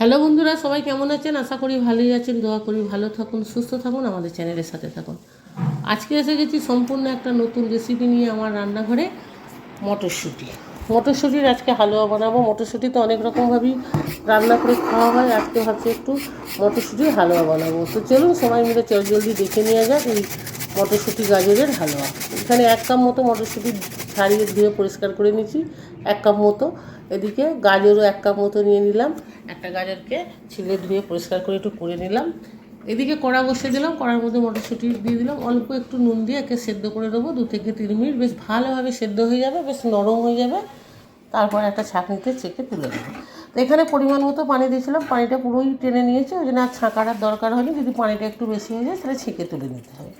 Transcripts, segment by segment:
Hello বন্ধুরা, সবাই কেমন আছেন? আশা করি ভালোই আছেন, দোয়া করি ভালো থাকুন, সুস্থ থাকুন, আমাদের চ্যানেলের সাথে থাকুন। আজকে এসে গেছি সম্পূর্ণ একটা নতুন রেসিপি নিয়ে আমার রান্নাঘরে, মটরশুঁটি। মটরশুঁটির আজকে হালুয়া বানাবো। মটরশুঁটি তো অনেক রকমভাবেই রান্না করে খাওয়া হয়, আজকে ভাবছি একটু মটরশুঁটির হালুয়া বানাবো। তো চলুন সবাই মিলে চল, জলদি দেখে নিয়ে যাক এই মটরশুঁটি গাজরের হালুয়া। এখানে এক কাপ মতো মটরশুঁটি ছাড়িয়ে ধুয়ে পরিষ্কার করে নিচ্ছি এক কাপ মতো। এদিকে গাজরও এক কাপ মতো নিয়ে নিলাম। একটা গাজরকে ছিলে ধুয়ে পরিষ্কার করে একটু করে নিলাম। এদিকে কড়া বসিয়ে দিলাম, কড়ার মধ্যে মটরশুঁটি দিয়ে দিলাম। অল্প একটু নুন দিয়ে একে সেদ্ধ করে দেবো দু থেকে তিন মিনিট। বেশ ভালোভাবে সেদ্ধ হয়ে যাবে, বেশ নরম হয়ে যাবে। তারপর একটা ছাঁকনিতে চেকে তুলে দেবো তো এখানে পরিমাণ মতো পানি দিয়েছিলাম, পানিটা পুরোই টেনে নিয়েছে, ওই জন্য আর ছাঁকার আর দরকার হয়নি। যদি পানিটা একটু বেশি হয়ে যায় তাহলে ছেঁকে তুলে নিতে হবে।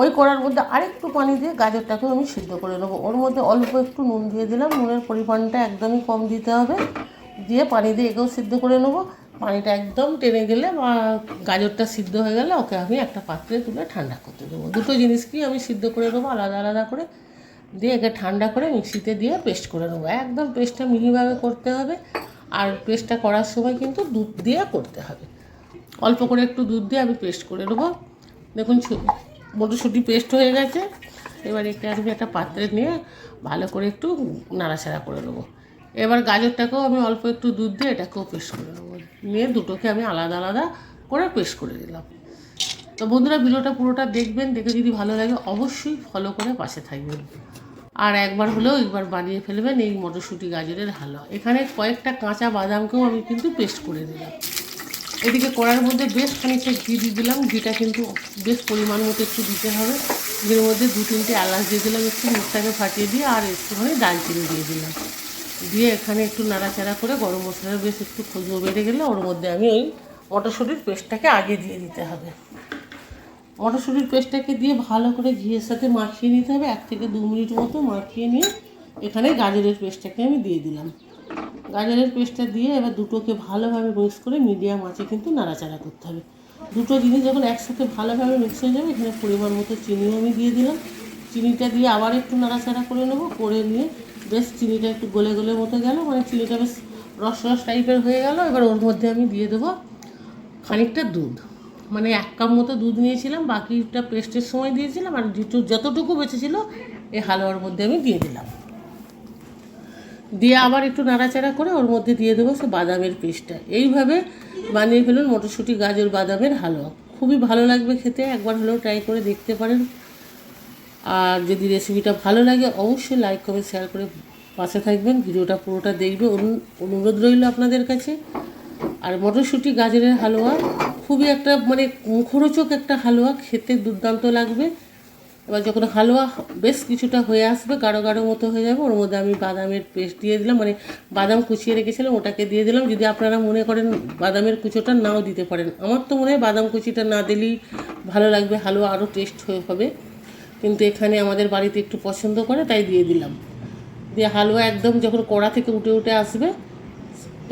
ওই কড়ার মধ্যে আরেকটু পানি দিয়ে গাজরটাকেও আমি সিদ্ধ করে নেব। ওর মধ্যে অল্প একটু নুন দিয়ে দিলাম, নুনের পরিমাণটা একদমই কম দিতে হবে। দিয়ে পানি দিয়ে একেও সিদ্ধ করে নেব। পানিটা একদম টেনে গেলে বা গাজরটা সিদ্ধ হয়ে গেলে ওকে আমি একটা পাত্রে তুলে ঠান্ডা করতে দেবো। দুটো জিনিসকেই আমি সিদ্ধ করে নেব আলাদা আলাদা করে। দিয়ে একে ঠান্ডা করে মিক্সিতে দিয়ে পেস্ট করে নেব। একদম পেস্টটা মিহিভাবে করতে হবে। আর পেস্টটা করার সময় কিন্তু দুধ দিয়ে করতে হবে। অল্প করে একটু দুধ দিয়ে আমি পেস্ট করে নেব। দেখুন মটরশুঁটি পেস্ট হয়ে গেছে। এবার একটা আমি একটা পাত্রে নিয়ে ভালো করে একটু নাড়াচাড়া করে নেব। এবার গাজরটাকেও আমি অল্প একটু দুধ দিয়ে এটাকেও পেস্ট করে নেব। নিয়ে দুটোকে আমি আলাদা আলাদা করে পেস্ট করে দিলাম তো বন্ধুরা, ভিডিওটা পুরোটা দেখবেন, দেখে যদি ভালো লাগে অবশ্যই ফলো করে পাশে থাকবেন। আর একবার হলেও একবার বানিয়ে ফেলবেন এই মটরশুঁটি গাজরের হালুয়া। এখানে কয়েকটা কাঁচা বাদামকেও আমি কিন্তু পেস্ট করে দিলাম। এদিকে কড়ার মধ্যে বেশ খানিকটা ঘি দিয়ে দিলাম। ঘিটা কিন্তু বেশ পরিমাণ মতো একটু দিতে হবে। ঘির মধ্যে দু তিনটে এলাচ দিয়ে দিলাম, একটু মুখটাকে ফাটিয়ে দিয়ে, আর একটুখানি দালচিনি দিয়ে দিলাম। দিয়ে এখানে একটু নাড়াচাড়া করে গরম মশলার বেশ একটু খুঁজো বেড়ে গেলে ওর মধ্যে আমি ওই মটরশুঁটির পেস্টটাকে আগে দিয়ে দিতে হবে। মটরশুঁটির পেস্টটাকে দিয়ে ভালো করে ঘিয়ের সাথে মাখিয়ে নিতে হবে। এক থেকে দু মিনিট মতো মাখিয়ে নিয়ে এখানে গাজরের পেস্টটাকে আমি দিয়ে দিলাম। গাজরের পেস্টটা দিয়ে এবার দুটোকে ভালোভাবে মিক্স করে মিডিয়াম আঁচে কিন্তু নাড়াচাড়া করতে হবে। দুটো জিনিস যখন একসাথে ভালোভাবে মিক্স হয়ে যাবে, এখানে পরিমাণ মতো চিনিও আমি দিয়ে দিলাম। চিনিটা দিয়ে আবার একটু নাড়াচাড়া করে নেব, করে নিয়ে বেশ চিনিটা একটু গলে গলে মতো গেল মানে চিনিটা বেশ রস রস টাইপের হয়ে গেল। এবার ওর মধ্যে আমি দিয়ে দেবো খানিকটা দুধ। মানে এক কাপ মতো দুধ নিয়েছিলাম, বাকিটা পেস্টের সময় দিয়েছিলাম, আর যেটু যতটুকু বেঁচেছিল এই হালুয়ার মধ্যে আমি দিয়ে দিলাম। দিয়ে আবার একটু নাড়াচাড়া করে ওর মধ্যে দিয়ে দেবো সে বাদামের পেস্টটা। এইভাবে বানিয়ে ফেলুন মটরশুঁটি, গাজর, বাদামের হালুয়া। খুবই ভালো লাগবে খেতে, একবার হলেও ট্রাই করে দেখতে পারেন। আর যদি রেসিপিটা ভালো লাগে, অবশ্যই লাইক কমেন্ট শেয়ার করে পাশে থাকবেন। ভিডিওটা পুরোটা দেখবে। অনু- অনুরোধ রইল আপনাদের কাছে। আর মটরশুঁটি, গাজরের হালুয়া, খুবই একটা মানে মুখরোচক একটা হালুয়া, খেতে দুর্দান্ত লাগবে। এবার যখন হালুয়া বেশ কিছুটা হয়ে আসবে, গাঢ় গাঢ় মতো হয়ে যাবে, ওর মধ্যে আমি বাদামের পেস্ট দিয়ে দিলাম মানে বাদাম কুচিয়ে রেখেছিলাম, ওটাকে দিয়ে দিলাম। যদি আপনারা মনে করেন বাদামের কুচোটা নাও দিতে পারেন। আমার তো মনে হয় বাদাম কুচিটা না দিলেই ভালো লাগবে, হালুয়া আরও টেস্ট হয়ে হবে। কিন্তু এখানে আমাদের বাড়িতে একটু পছন্দ করে, তাই দিয়ে দিলাম। দিয়ে হালুয়া একদম যখন কড়া থেকে উঠে উঠে আসবে,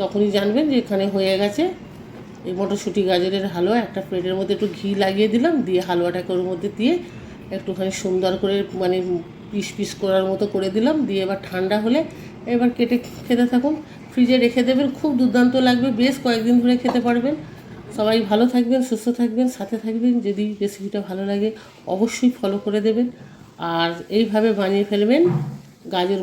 তখনই জানবেন যে এখানে হয়ে গেছে। এই মটরশুঁটি গাজরের হালুয়া, একটা প্লেটের মধ্যে একটু ঘি লাগিয়ে দিলাম, দিয়ে হালুয়াটাকে ওর মধ্যে দিয়ে একটুখানি সুন্দর করে মানে পিস পিস করার মতো করে দিলাম। দিয়ে এবার ঠান্ডা হলে এবার কেটে খেতে থাকুন। ফ্রিজে রেখে দেবেন, খুব দুর্দান্ত লাগবে, বেশ কয়েকদিন ধরে খেতে পারবেন। সবাই ভালো থাকবেন, সুস্থ থাকবেন, সাথে থাকবেন। যদি রেসিপিটা ভালো লাগে, অবশ্যই ফলো করে দেবেন। আর এইভাবে বানিয়ে ফেলবেন গাজর